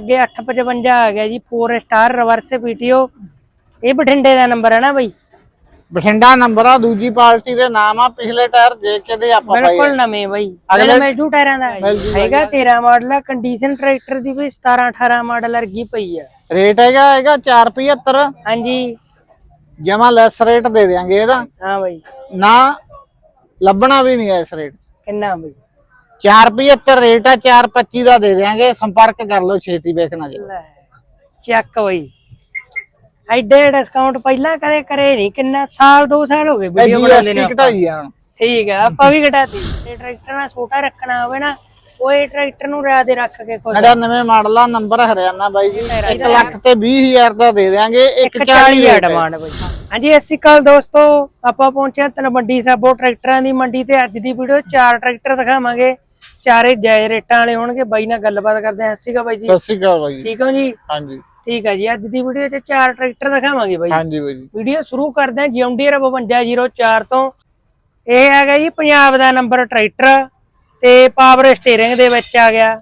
ਅੱਗੇ 855 ਆ ਗਿਆ ਜੀ 4 ਸਟਾਰ ਰਿਵਰਸ ਪੀਟੀਓ ਇਹ ਬਠਿੰਡੇ ਦਾ ਨੰਬਰ ਹੈ ਨਾ ਬਈ? ਬਠਿੰਡਾ ਨੰਬਰ ਆ ਦੂਜੀ ਪਾਰਟੀ ਦੇ ਨਾਮ ਆ ਪਿਛਲੇ ਟਾਇਰ ਜੇ ਕੇ ਦੇ ਆਪਾਂ ਪਾਏ ਬਿਲਕੁਲ ਨਵੇਂ ਬਈ। ਅਗਲੇ- ਜੂ ਟਾਇਰਾਂ ਦਾ। ਹੈਗਾ 13 ਮਾਡਲ ਆ ਕੰਡੀਸ਼ਨ ਟਰੈਕਟਰ ਦੀ ਵੀ 17 18 ਮਾਡਲ ਵਰਗੀ ਪਈ ਆ। ਰੇਟ ਹੈਗਾ ਹੈਗਾ 475 ਹਾਂਜੀ। ਜਮਾ ਲੈਸ ਰੇਟ ਦੇ ਦਿਆਂਗੇ ਇਹਦਾ। ਹਾਂ ਬਈ। ਨਾ ਲੱਭਣਾ ਵੀ ਨਹੀਂ ਇਸ ਰੇਟ ਕਿੰਨਾ ਬਈ? 475 ਰੇਟ ਆ 425 ਦਾ ਦੇ ਦਿਆਂਗੇ ਸੰਪਰਕ ਕਰ ਲਓ ਛੇਤੀ ਵੇਖਣਾ ਜੀ ਲੈ ਚੱਕ ਬਈ। ਐਡੇ ਡਿਸਕਾਊਂਟ ਪਹਿਲਾਂ ਕਦੇ ਕਰੇ ਨਹੀਂ ਕਿੰਨਾ ਸਾਲ 2 ਸਾਲ ਹੋ ਗਏ ਵੀਡੀਓ ਬਣਾਉਂਦੇ ਨੇ। ਘਟਾਈ ਆ ਠੀਕ ਹੈ ਆਪਾਂ ਵੀ ਘਟਾਤੀ। ਤੇ ਟਰੈਕਟਰ ਨਾਲ ਛੋਟਾ ਰੱਖਣਾ ਹੋਵੇ ਨਾ ਉਹ ਇਹ ਟਰੈਕਟਰ ਨੂੰ ਰਿਆ ਦੇ ਰੱਖ ਕੇ ਖੁਸ਼ 99 ਮਾਡਲ ਆ ਨੰਬਰ ਹਰਿਆਣਾ ਬਾਈ ਜੀ। 1 ਲੱਖ ਤੇ 20000 ਦਾ ਦੇ ਦਿਆਂਗੇ 140 40 ਰੇਟ ਹੈ। ਡਿਮਾਂਡ ਬਈ। ਹਾਂਜੀ ਸ਼੍ਰੀ ਅਕਾਲ ਦੋਸਤੋ ਆਪਾਂ ਪਹੁੰਚੇ ਹਾਂ ਤਲਵੰਡੀ ਸਾਬੋ ਟਰੈਕਟਰਾਂ ਦੀ ਮੰਡੀ ਤੇ। ਅੱਜ ਦੀ ਵੀਡੀਓ ਚਾਰ ਟਰੈਕਟਰ ਦਿਖਾਵਾਂਗੇ। ਚਾਰੇ ਜਾਇ ਰੇਟਾਂ ਵਾਲੇ ਹੋਣਗੇ ਬਾਈ ਨਾਲ ਗੱਲਬਾਤ ਕਰਦੇ ਹਾਂ। ਅਕਾਲ ਬਾਈ ਜੀ। ਸਤਿ ਸ਼੍ਰੀ ਅਕਾਲ ਬਾਈ ਜੀ। ਠੀਕ ਹੋ ਜੀ? ਹਾਂਜੀ। ਠੀਕ ਹੈ ਜੀ। ਅੱਜ ਦੀ ਵੀਡੀਓ 'ਚ ਚਾਰ ਟਰੈਕਟਰ ਦਿਖਾਵਾਂਗੇ ਬਾਈ ਹਾਂਜੀ ਬਾਈ ਜੀ। ਵੀਡੀਓ ਸ਼ੁਰੂ ਕਰਦੇ ਹਾਂ। ਜਿਉਂਡੀਅਰ 5204 ਤੋਂ। ਇਹ ਹੈਗਾ ਜੀ ਪੰਜਾਬ ਦਾ ਨੰਬਰ ਟਰੈਕਟਰ ਤੇ ਪਾਵਰ ਸਟੀਅਰਿੰਗ ਦੇ ਵਿੱਚ ਆ ਗਿਆ।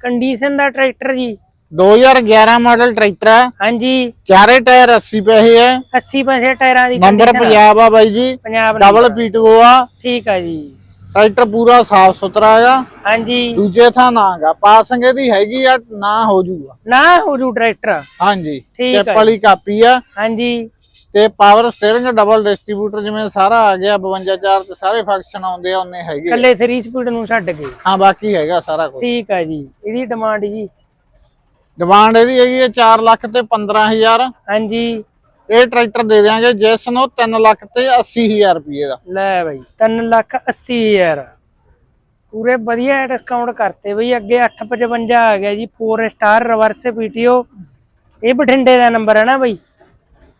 ਕੰਡੀਸ਼ਨ ਦਾ ਟਰੈਕਟਰ ਜੀ। 2011 ਮਾਡਲ ਟਰੈਕਟਰ ਹੈ। ਹਾਂਜੀ। ਚਾਰੇ ਟਾਇਰ 80 ਪੈਸੇ ਹੈ। 80 ਪੈਸੇ ਟਾਇਰਾਂ ਦੀ ਨੰਬਰ condition ਆ। ਪੰਜਾਬ ਆ ਬਾਈ ਜੀ। Punjab double number। ਪੀਟੋ ਆ। ਠੀਕ ਆ ਜੀ। ਟਰੈਕਟਰ ਪੂਰਾ ਸਾਫ਼ ਸੁਥਰਾ ਹੈਗਾ ਹਾਂਜੀ। ਦੂਜੇ ਥਾਂ ਨਾਗਾ ਪਾਸਿੰਗ ਇਹਦੀ ਹੈਗੀ ਆ ਨਾ ਹੋ ਜੂਗਾ। ਨਾ ਹੋ ਜੂ ਟਰੈਕਟਰ। ਹਾਂਜੀ ਆ ਚੈਪ ਵਾਲੀ ਕਾਪੀ ਆ। ਹਾਂਜੀ। ਤੇ ਪਾਵਰ ਸਟੀਅਰਿੰਗ ਡਬਲ ਡਿਸਟ੍ਰੀਬਿਊਟਰ ਜਿਵੇਂ ਸਾਰਾ ਆ ਗਿਆ 52 4 ਤੇ ਸਾਰੇ ਫੰਕਸ਼ਨ ਆਉਂਦੇ ਆ ਉਹਨੇ ਹੈਗੇ ਆ। ਕੱਲੇ 3 ਸਪੀਡ ਨੂੰ ਛੱਡ ਕੇ। ਹਾਂ ਬਾਕੀ ਹੈਗਾ ਸਾਰਾ ਕੁਝ ਠੀਕ ਆ ਜੀ। ਇਹਦੀ ਡਿਮਾਂਡ ਜੀ। ਡਿਮਾਂਡ ਇਹਦੀ ਹੈਗੀ ਹੈ 4 ਲੱਖ ਤੇ 15000 ਹਾਂਜੀ। ਇਹ ਟਰੈਕਟਰ ਦੇ ਦਿਆਂਗੇ ਜਿਸ ਨੂੰ 3 ਲੱਖ ਤੇ 80000 ਰੁਪਏ ਦਾ। ਲੈ ਬਾਈ 3 ਲੱਖ 80 ਹਜ਼ਾਰ। ਪੂਰੇ ਵਧੀਆ ਡਿਸਕਾਊਂਟ ਕਰਤੇ ਬਈ, ਅੱਗੇ 855 ਆ ਗਿਆ ਜੀ 4 ਸਟਾਰ ਰਿਵਰਸ ਪੀਟੀਓ ਇਹ ਬਠਿੰਡੇ ਦਾ ਨੰਬਰ ਹੈ ਨਾ ਬਈ?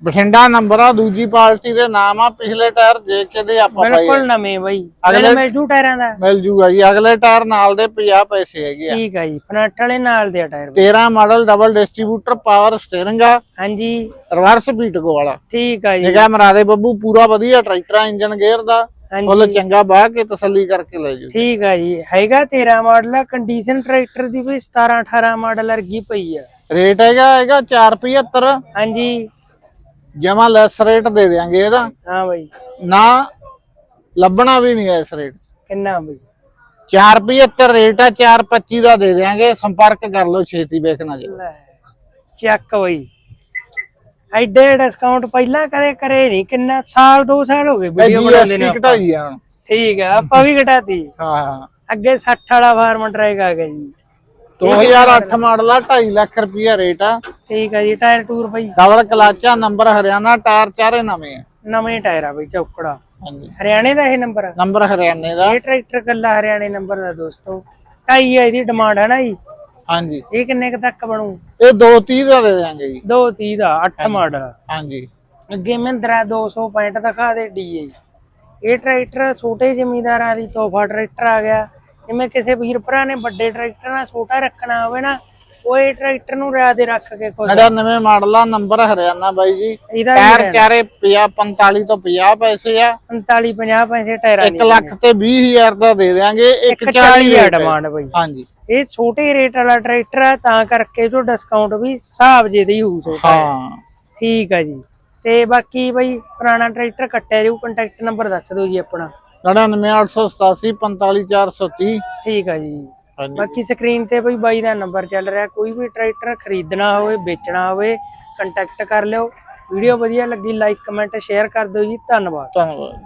ਬਠਿੰਡਾ ਨੰਬਰ ਆ ਦੂਜੀ ਪਾਰਟੀ ਦੇ ਨਾਮ ਆ ਪਿਛਲੇ ਟਾਇਰ ਜੇ ਕੇ ਦੇ ਆਪਾਂ ਪਾਏ ਬਿਲਕੁਲ ਨਵੇਂ ਬਈ। ਅਗਲੇ- ਮਿਲ ਜੂ ਟਾਇਰਾਂ ਦਾ। ਮਿਲ ਜੂਗਾ ਜੀ। ਅਗਲੇ ਟਾਇਰ ਨਾਲ ਦੇ 50 ਪੈਸੇ ਹੈਗੇ ਆ। ਠੀਕ ਆ ਜੀ। ਫਰੰਟ ਵਾਲੇ ਨਾਲ ਦੇ ਟਾਇਰ ਬਈ। 13 model double distributor power steering ਆ। ਹਾਂਜੀ। ਰਿਵਰਸ ਪੀਟਕੋ ਵਾਲਾ ਠੀਕ ਆ ਜੀ। ਨਿਗਾਹ ਮਰਾਦੇ ਬੱਬੂ ਪੂਰਾ ਵਧੀਆ ਟਰੈਕਟਰ ਆ ਇੰਜਨ ਗੇਅਰ ਦਾ। ਫੁੱਲ ਚੰਗਾ ਬਾਹ ਕੇ ਤਸੱਲੀ ਕਰਕੇ ਲੈ ਜੂ। ਠੀਕ ਆ ਜੀ। ਹੈਗਾ 13 ਮਾਡਲ ਆ। ਕੰਡੀਸ਼ਨ ਟਰੈਕਟਰ ਦੀ ਵੀ 17 18 ਮਾਡਲ ਵਰਗੀ ਪਈ ਆ। ਰੇਟ ਹੈਗਾ ਹੈਗਾ 475 ਹਾਂਜੀ। ਜਮਾ ਲੈਸ ਰੇਟ ਦੇ ਦਿਆਂਗੇ ਇਹਦਾ। ਹਾਂ ਬਈ। ਨਾ ਲੱਭਣਾ ਵੀ ਨਹੀਂ ਇਸ ਰੇਟ ਕਿੰਨਾ ਬਈ? 475 ਰੇਟ ਆ 425 ਦਾ ਦੇ ਦਿਆਂਗੇ ਸੰਪਰਕ ਕਰ ਲਓ ਛੇਤੀ ਵੇਖਣਾ ਜੀ। ਚੱਕ ਬਈ। ਐਡੇ ਡਿਸਕਾਊਂਟ ਪਹਿਲਾਂ ਕਦੇ ਕਰੇ ਨਹੀਂ ਕਿੰਨਾ ਸਾਲ 2 ਸਾਲ ਹੋ ਗਏ ਵੀਡੀਓ ਬਣਾਉਂਦੇ ਨੇ। ਘਟਾਈ ਆ ਹੁਣ। ਠੀਕ ਆ ਆਪਾਂ ਵੀ ਘਟਾਤੀ। ਹਾਂ ਹਾਂ। ਅੱਗੇ 60 ਵਾਲਾ ਫਾਰਮ ਟਰੈਕ ਆ ਗਿਆ ਜੀ। 2008 ਮਾਡਲ ਆ 2.5 ਲੱਖ ਰੁਪਿਆ ਰੇਟ ਆ। ਠੀਕ ਆ ਜੀ ਟਾਇਰ ਟੂਰ ਬਈ। ਡਬਲ ਕਲਾਚਾ ਨੰਬਰ ਹਰਿਆਣਾ ਟਾਇਰ ਚਾਰੇ ਨਵੇਂ ਆ। ਨਵੇਂ ਟਾਇਰ ਆ ਬਈ ਚੌਕੜਾ। ਹਾਂਜੀ। ਹਰਿਆਣੇ ਦਾ ਇਹ ਨੰਬਰ ਆ? ਨੰਬਰ ਹਰਿਆਣੇ ਦਾ। ਇਹ ਟਰੈਕਟਰ ਕੱਲਾ ਹਰਿਆਣੇ ਨੰਬਰ ਦਾ ਦੋਸਤੋ। ਢਾਈ ਆ ਇਹਦੀ ਡਿਮਾਂਡ ਹੈ ਨਾ ਜੀ। ਹਾਂਜੀ। ਇਹ ਕਿੰਨੇ ਕ ਤੱਕ ਬਣੂ? ਇਹ 230 ਦਾ ਦੇ ਦਿਆਂਗੇ ਜੀ। 230 ਦਾ 8 ਮਾਡਲ। ਹਾਂਜੀ। ਅੱਗੇ ਮਹਿੰਦਰਾ 265 ਦਿਖਾ ਦੇ ਡੀਏ ਇਹ ਟਰੈਕਟਰ ਛੋਟੇ ਜ਼ਮੀਂਦਾਰਾਂ ਦੀ ਤੋਹਫਾ ਟਰੈਕਟਰ ਆ ਗਿਆ। ਜਿਵੇਂ ਕਿਸੇ ਵੀਰ ਭਰਾ ਨੇ ਵੱਡੇ ਟਰੈਕਟਰ ਨਾਲ ਛੋਟਾ ਰੱਖਣਾ ਹੋਵੇ ਨਾ ਇਹ ਟਰੈਕਟਰ ਨੂੰ ਰਿਆ ਦੇ ਰੱਖ ਕੇ ਖੁਸ਼। 99 ਮਾਡਲ ਆ ਨੰਬਰ ਹਰਿਆਣਾ ਬਾਈ ਜੀ। ਇਹਦਾ ਟਾਇਰ ਚਾਰੇ 50 45 ਤੋਂ 50 ਪੈਸੇ ਆ। 45 50 ਪੈਸੇ ਟਾਇਰਾਂ 1 ਲੱਖ ਤੇ 20000 ਦਾ ਦੇ ਦਿਆਂਗੇ 140 40 ਰੇਟ ਹੈ। ਡਿਮਾਂਡ ਬਈ। ਹਾਂਜੀ। ਇਹ ਛੋਟੇ ਰੇਟ ਵਾਲਾ ਟਰੈਕਟਰ ਆ ਤਾਂ ਕਰਕੇ ਜੋ ਡਿਸਕਾਊਂਟ ਵੀ ਹਿਸਾਬ ਜੇ ਦਾ ਹੀ ਹੋਊ ਛੋਟਾ ਹਾਂ। ਠੀਕ ਆ ਜੀ। ਤੇ ਬਾਕੀ ਬਈ ਪੁਰਾਣਾ ਟਰੈਕਟਰ ਕੱਟਿਆ ਜਾਊ ਕੰਟੈਕਟ ਨੰਬਰ ਦੱਸ ਦਿਓ ਜੀ ਆਪਣਾ। 99887 45430 ਠੀਕ ਆ ਜੀ। ਬਾਕੀ ਸਕਰੀਨ ਤੇ ਬਈ ਬਾਈ ਦਾ ਨੰਬਰ ਚੱਲ ਰਿਹਾ ਕੋਈ ਵੀ ਟਰੈਕਟਰ ਖਰੀਦਣਾ ਹੋਵੇ ਵੇਚਣਾ ਹੋਵੇ ਕੰਟੈਕਟ ਕਰ ਲਿਓ। ਵੀਡੀਓ ਵਧੀਆ ਲੱਗੀ ਲਾਈਕ ਕਮੈਂਟ ਸ਼ੇਅਰ ਕਰ ਦਿਓ ਜੀ। ਧੰਨਵਾਦ। ਧੰਨਵਾਦ।